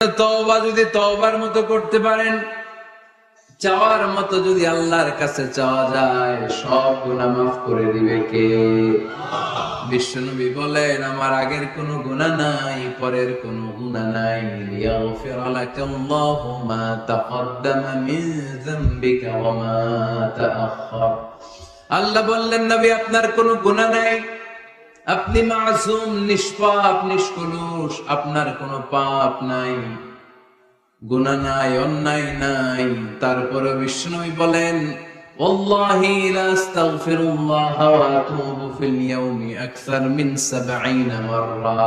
তওবা যদি তওবার মতো করতে পারেন, চাওয়ার মতো যদি আল্লাহর কাছে চাওয়া যায়, সব গুনাহ মাফ করে দিবে কে? বিশ্বনবী বলেন, আমার আগের কোনো গুনাহ নাই, পরের কোনো গুনাহ নাই। লিয়াগফির লাকাল্লাহু মা তাকদ্দামা মিন যামবিকা ওয়া মা তাআখার আল্লাহ বললেন, নবী, আপনার কোনো গুনাহ নাই আপনি মাসুম নিষ্পাপ নিষ্কলুষ আপনার কোনো পাপ নাই গুনাহ নাই অন্যায় নাই তারপরে বিষ্ণুই বলেন والله لا استغفر الله واتوب في اليوم اكثر من 70 مره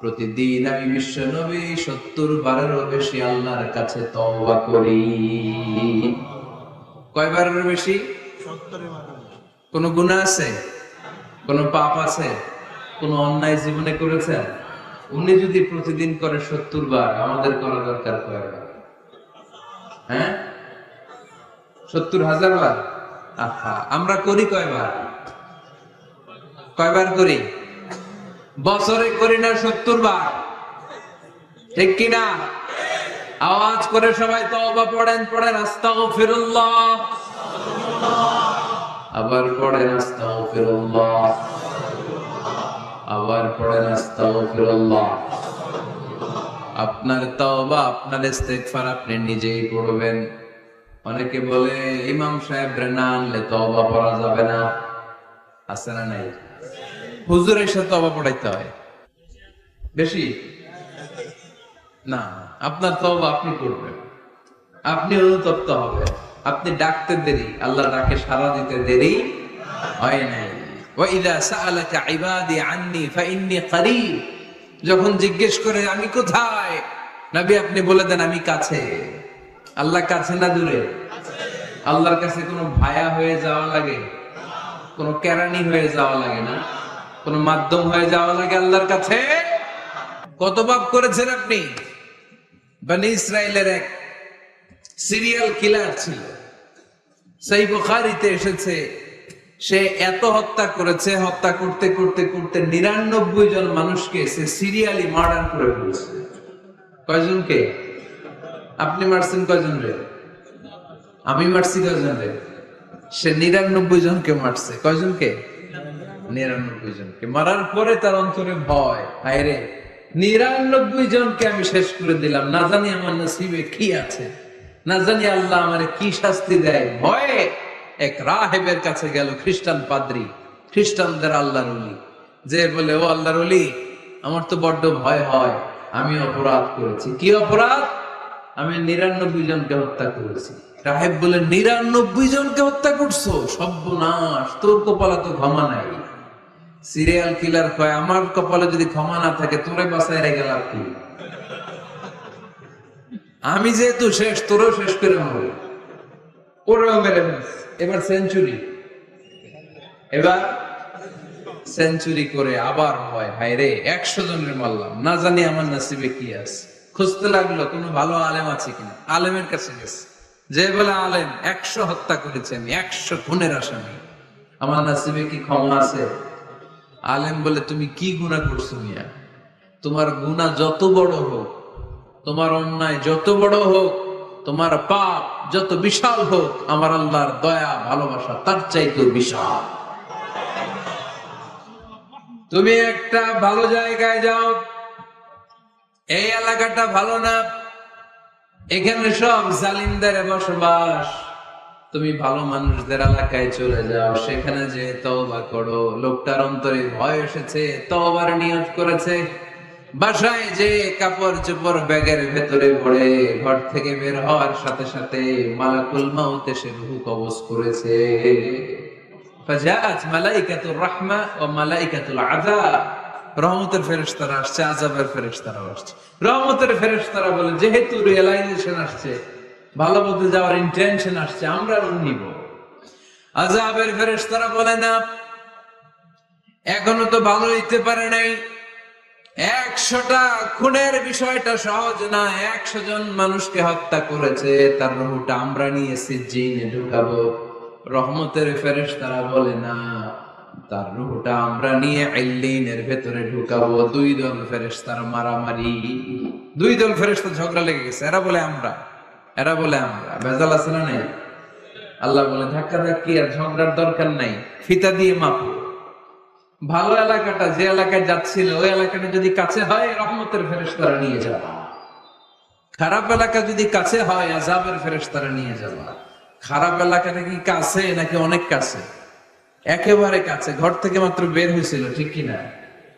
প্রতিদিন আমি বিশ্ব নবী সত্তর বারেরও বেশি আল্লাহর কাছে তওবা করি কয়বারের বেশি কোন গুনাহ আছে কোন পাপ আছে? কোন অন্যায় জীবনে করেছেন উনি যদি প্রতিদিন করে সত্তর বার, আমাদের করা দরকার কয়বার হ্যাঁ? সত্তর হাজার বার? আহা, আমরা করি কয়বার কয়বার করি? বছরে করি না সত্তর বার। ঠিক কিনা আওয়াজ করে সবাই তওবা পড়েন পড়েন, আস্তাগফিরুল্লাহ। আবার পড়েন আস্তাগফিরুল্লাহ। আবার পড়েন আস্তাগফিরুল্লাহ। আপনার তওবা, আপনার ইস্তেগফার আপনি নিজেই পড়বেন অনেকে বলে, ইমাম সাহেব না আনলে তওবা পড়া যাবে না। আছে না নাই? হুজুর এসে তওবা পড়াইতে হয়। বেশি? না, আপনার তওবা আপনি করবেন। আপনি অনুতপ্ত হবেন। আপনি ডাকতে দেরি, আল্লাহ ডাকে সারা দিতে দেরি হয় নাই। যখন জিজ্ঞেস করে, আমি কোথায়? নবী আপনি বলে দেন, আমি কাছে। আল্লাহ কাছে না দূরে? আল্লাহর কাছে কোনো ভায়া হয়ে যাওয়া লাগে? কোনো কেরানি হয়ে যাওয়া লাগে না? কোনো মাধ্যম হয়ে যাওয়া লাগে আল্লাহর কাছে? কত পাপ করেছেন আপনি? বনি ইসরায়েলের এক সিরিয়াল কিলার ছিল। সেই বুখারিতে এসেছে, সে এত হত্যা করেছে, হত্যা করতে করতে করতে নিরানব্বই জন মানুষকে সে সিরিয়ালি মার্ডার করে ফেলেছে। কয়জনকে? আপনি মারছেন কয়জন রে আমি মারছি কয়জন রে সে নিরানব্বই জনকে মারছে। কয়জনকে? নিরানব্বই জনকে। মারার পরে তার অন্তরে ভয়। হায় রে, নিরানব্বই জনকে আমি শেষ করে দিলাম। না জানি আমার নসিবে কি আছে। না জানি আল্লাহ আমার কি শাস্তি দেয়। ভয়ে এক রাহেবের কাছে গেল খ্রিস্টান পাদ্রি, খ্রিস্টানদের আল্লাহর যে বলে, ও আল্লাহর আমার তো বড্ড ভয় হয়, আমি অপরাধ করেছি। কি অপরাধ? আমি নিরানব্বই জনকে হত্যা করেছি। রাহেব বলে, নিরানব্বই জনকে হত্যা করছ? সর্বনাশ, তোর কপালে তো ক্ষমা নাই। সিরিয়াল কিলার কয়, আমার কপালে যদি ক্ষমা না থাকে, তোরে বাসায় রেখে লাভ কি? আমি যেহেতু শেষ, তোরও শেষ করে মরবে। ওরাও মেরে এবার সেঞ্চুরি এবার সেঞ্চুরি করে আবার হয়। হায় রে, একশো জনের মারলাম। না জানি আমার নাসিবে কি আছে। খুঁজতে লাগল, কোনো ভালো আলেম আছে কিনা। আলেমের কাছে গেছে। যে বলে আলেম, একশো হত্যা করেছে আমি, একশো খুনের আসামি। আমার নাসিবে কি ক্ষমা আছে? আলেম বলে, তুমি কি গুণা করছ মিয়া? তোমার গুণা যত বড় হোক তোমার অন্যায় যত বড় হোক, তোমার পাপ যত বিশাল হোক, আমার আল্লাহর দয়া, ভালোবাসা তার চাইতে বিশাল। তুমি একটা ভালো জায়গায় যাও। এই এলাকাটা ভালো না। এখানে সব জালিমদের বসবাস। তুমি ভালো মানুষদের এলাকায় চলে যাও। সেখানে যে তওবা করো। লোকটার অন্তরে ভয় এসেছে, তওবার নিয়ত করেছে। বাসায় যে কাপড় চোপড় ব্যাগের ভেতরে ভরে ঘর থেকে বের হওয়ার সাথে সাথে মালাকুল মাউত এসে রুহু কবজ করেছে। মালাইকাতুর মালাইকাতুল আযাব। রহমতের ফেরেশতারা আসছে, আযাবের ফেরেশতারা আসছে। রহমতের ফেরেশতারা বলে, যেহেতু রিয়েলাইজেশন আসছে, ভালো মতো যাওয়ার ইন্টেনশন আসছে, আমরা নিব। আযাবের ফেরেশতারা বলে, না, এখনও তো ভালো হইতে পারে নাই। একশোটা খুনের বিষয়টা সহজ না একশো জন মানুষকে হত্যা করেছে, তার রহুটা আমরা নিয়ে সিজিনে ঢুকাবো। রহমতের ফেরেশ তারা বলে, না, তার রুহটা আমরা নিয়ে আইলিনের ভেতরে ঢুকাবো। দুই দল ফেরেশতার মারামারি। দুই দল ফেরেশতা ঝগড়া লেগে গেছে। এরা বলে, আমরা। এরা বলে, আমরা। ভেজাল আছে না নাই? আল্লাহ বলে ধাক্কা ধাক্কি আর ঝগড়ার দরকার নাই। ফিতা দিয়ে মাপো। ভালো এলাকাটা, যে এলাকায় যাচ্ছিল, ওই এলাকাটা যদি কাছে হয়, রহমতের ফেরেশতারা নিয়ে যাবা। খারাপ এলাকা যদি কাছে হয় আজাবের ফেরেশতারা নিয়ে যাবা। খারাপ এলাকাটা কি কাছে নাকি অনেক কাছে? একেবারে কাছে, ঘর থেকে মাত্র বের হয়েছিল, ঠিক কিনা?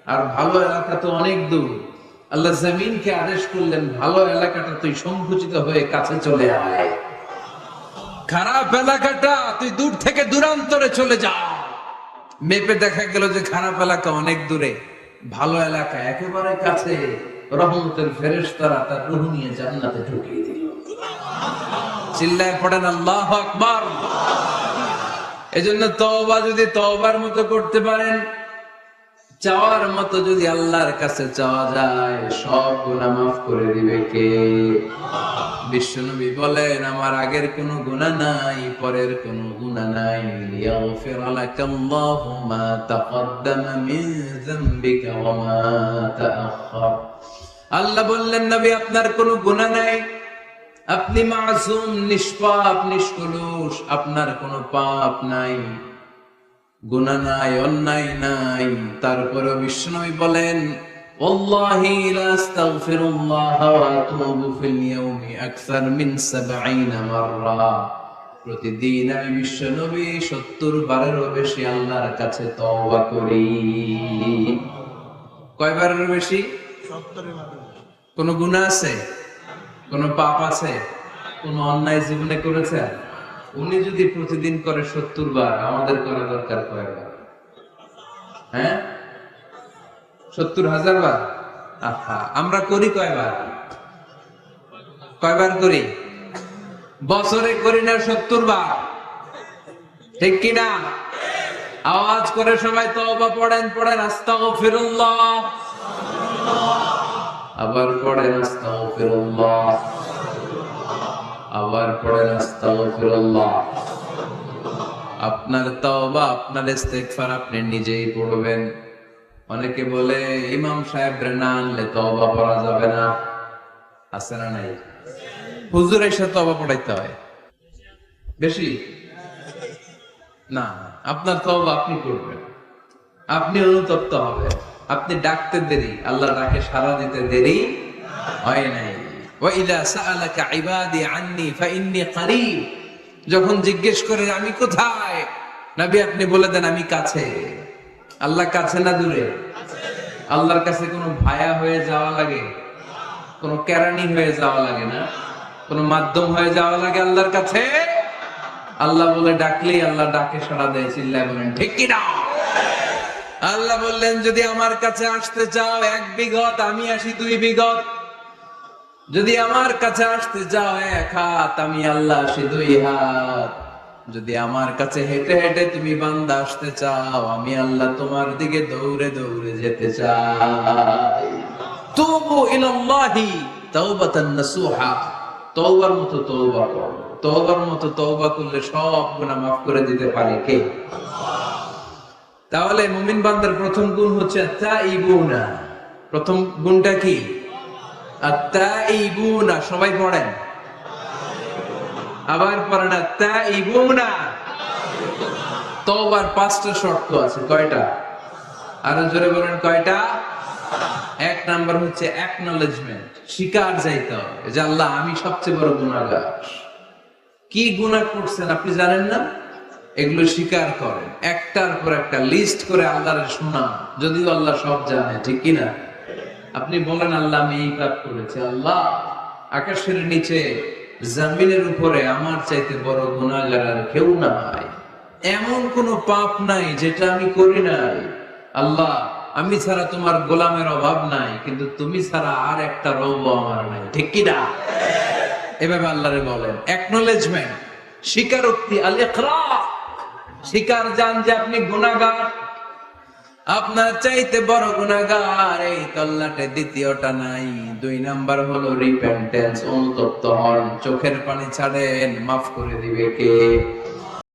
আর ভালো এলাকা তো অনেক দূর। আল্লাহ জমিনকে আদেশ করলেন, ভালো এলাকাটা তুই সংকুচিত হয়ে কাছে চলে আয়। খারাপ এলাকাটা তুই দূর থেকে দূরান্তরে চলে যা। মেপে দেখা গেল যে খারাপ এলাকা অনেক দূরে, ভালো এলাকা, একেবারে কাছে। রহমতের ফেরেশতারা তার রুহ নিয়ে জান্নাতে ঢুকিয়ে দিল। চিল্লায় পড়েন, আল্লাহ আকবার। এজন্য তওবা যদি তওবার মতো করতে পারেন, চাওয়ার মতো যদি আল্লাহর কাছে চাওয়া যায়, সব গুনাহ মাফ করে দিবে কে? বলেন, আমার আগের কোনো গুনাহ নাই, পরের কোনো গুনাহ নাই। মিন যামবিকা ওয়া মা আল্লাহ বললেন, নবী, আপনার কোনো গুনাহ নাই। আপনি মাসুম, নিষ্পাপ, নিষ্কলুষ, আপনার কোনো পাপ নাই। গুণা নাই, অন্যায় নাই। তারপরে বিষ্ণুই বলেন والله لا استغفر الله واتوب في اليوم اكثر من 70 مره প্রতিদিন আমি বিশ্ব নবী সত্তর বারেরও বেশি আল্লাহর কাছে তওবা করি কয়বারের বেশি কোন গুনাহ আছে কোন পাপ আছে কোন অন্যায় জীবনে করেছে উনি যদি প্রতিদিন করে সত্তর বার আমাদের করা দরকার কয়বার হ্যাঁ সত্তর হাজার বার? আমরা করি কয়বার? কয়বার করি? বছরে করি না সত্তর বার। ঠিক কিনা আওয়াজ করে সবাই তওবা পড়েন পড়েন, আস্তাগফিরুল্লাহ। আবার পড়েন, আস্তাগফিরুল্লাহ। আবার পড়েন, আস্তাগফিরুল্লাহ। আপনার তওবা, আপনার আপনি নিজেই পড়বেন। অনেকে বলে, ইমাম সাহেব না আনলে তওবা পড়া যাবে না। আছে না নাই? হুজুর এসে তওবা পড়াইতে হয়। বেশি? না, আপনার তওবা আপনি করবেন। আপনি অনুতপ্ত হবেন। আপনি ডাকতে দেরি আল্লাহ ডাকে সারা দিতে দেরি হয় নাই। যখন জিজ্ঞেস করে, আমি কোথায়? নবী আপনি বলে দেন, আমি কাছে। আল্লাহ কাছে না দূরে? আল্লাহর কাছে কোনো ভায়া হয়ে যাওয়া লাগে? কোনো কেরানি হয়ে যাওয়া লাগে না? কোনো মাধ্যম হয়ে যাওয়া লাগে আল্লাহর কাছে? আল্লাহ বলে, ডাকলেই আল্লাহ ডাকে সাড়া দেয়। চিল্লায় বলেন, ঠিক কি না? আল্লাহ বললেন, যদি আমার কাছে আসতে চাও এক বিঘত আমি আসি দুই বিঘত যদি আমার কাছে আসতে চাও এক হাত, আমি আল্লাহ আসি দুই হাত। যদি আমার কাছে হেঁটে হেঁটে তুমি বান্দা আসতে চাও, আমি আল্লাহ তোমার দিকে দৌড়ে দৌড়ে যেতে চাই। মতো মতো করলে সব করে দিতে পারে কে? তাহলে মুমিন বান্দার প্রথম গুণ হচ্ছে প্রথম গুণটা কি? সবাই পড়েন। আবার পড়েন আত্তাইবুনা তওবার পাঁচটা শর্ত আছে, কয়টা? আরও জোরে বলেন, কয়টা? এক নাম্বার হচ্ছে অ্যাকনলেজমেন্ট স্বীকার যাইতে হবে, যে আল্লাহ, আমি সবচেয়ে বড় গুণাগার কি গুনাহ করছেন আপনি জানেন না? এগুলো স্বীকার করেন, একটার পর একটা লিস্ট করে আল্লাহর শোনা যদিও আল্লাহ সব জানে, ঠিক কিনা আপনি বলেন, আল্লাহ, আমি এই পাপ করেছি, আল্লাহ, আকাশের নিচে জামিনের উপরে আমার চাইতে বড় গুণাগার আর কেউ নাই। এমন কোন পাপ নাই যেটা আমি করি নাই। আল্লাহ, আমি ছাড়া তোমার গোলামের অভাব নাই, কিন্তু তুমি ছাড়া আর একটা রব আমার নাই। ঠিক কি কিনা এভাবে আল্লাহরে বলেন। একনোলেজমেন্ট স্বীকারোক্তি আল ইকরা স্বীকার জান যে আপনি গুনাহগার। আপনার চাইতে বড় গুণাগার এই তল্লাটে দ্বিতীয়টা নাই। দুই নাম্বার হলো রিপেন্টেন্স অনুতপ্ত হন, চোখের পানি ছাড়েন, মাফ করে দিবে কে?